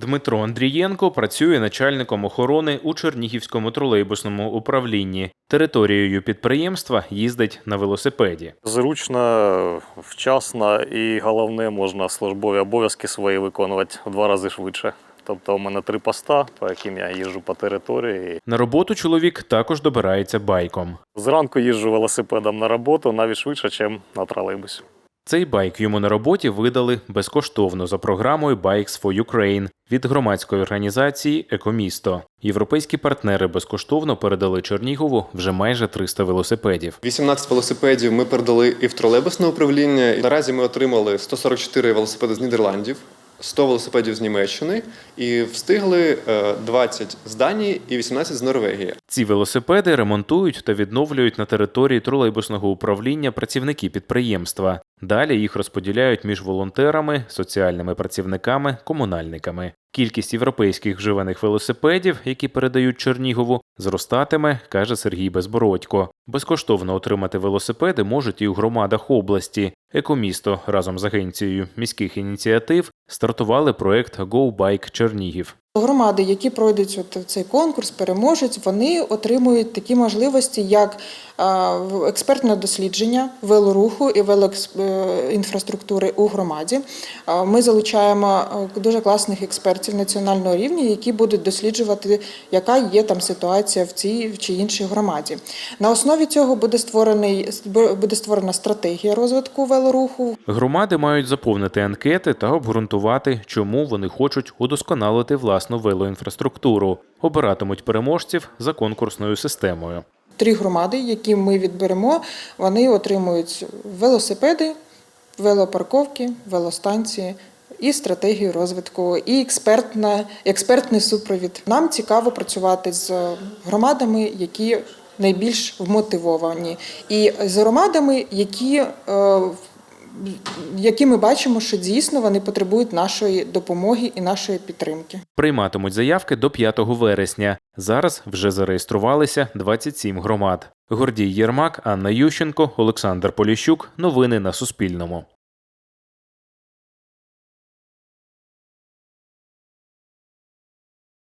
Дмитро Андрієнко працює начальником охорони у Чернігівському тролейбусному управлінні. Територією підприємства їздить на велосипеді. Зручно, вчасно і головне, можна службові обов'язки свої виконувати в два рази швидше. Тобто у мене три поста, по яким я їжджу по території. На роботу чоловік також добирається байком. Зранку їжджу велосипедом на роботу навіть швидше, ніж на тролейбусі. Цей байк йому на роботі видали безкоштовно за програмою Bikes for Ukraine від громадської організації Екомісто. Європейські партнери безкоштовно передали Чернігову вже майже 300 велосипедів. 18 велосипедів ми передали і в тролейбусне управління. Наразі ми отримали 144 велосипеди з Нідерландів, 100 велосипедів з Німеччини і встигли е, 20 з Данії і 18 з Норвегії. Ці велосипеди ремонтують та відновлюють на території тролейбусного управління працівники підприємства. Далі їх розподіляють між волонтерами, соціальними працівниками, комунальниками. Кількість європейських вживаних велосипедів, які передають Чернігову, зростатиме, каже Сергій Безбородько. Безкоштовно отримати велосипеди можуть і у громадах області. Екомісто разом з агенцією міських ініціатив стартували проект Go Bike Чернігів. Громади, які пройдуть от цей конкурс, переможуть, вони отримують такі можливості, як експертне дослідження велоруху і велоінфраструктури у громаді. Ми залучаємо дуже класних експертів національного рівня, які будуть досліджувати, яка є там ситуація в цій чи іншій громаді. На основі цього буде створений буде створена стратегія розвитку велоруху. Громади мають заповнити анкети та обґрунтувати, чому вони хочуть удосконалити власну велоінфраструктуру. Обиратимуть переможців за конкурсною системою. Три громади, які ми відберемо, вони отримують велосипеди, велопарковки, велостанції і стратегію розвитку, і експертна, експертний супровід. Нам цікаво працювати з громадами, які найбільш вмотивовані, і з громадами, які е, які ми бачимо, що дійсно вони потребують нашої допомоги і нашої підтримки. Прийматимуть заявки до 5 вересня. Зараз вже зареєструвалися 27 громад. Гордій Єрмак, Анна Ющенко, Олександр Поліщук. Новини на Суспільному.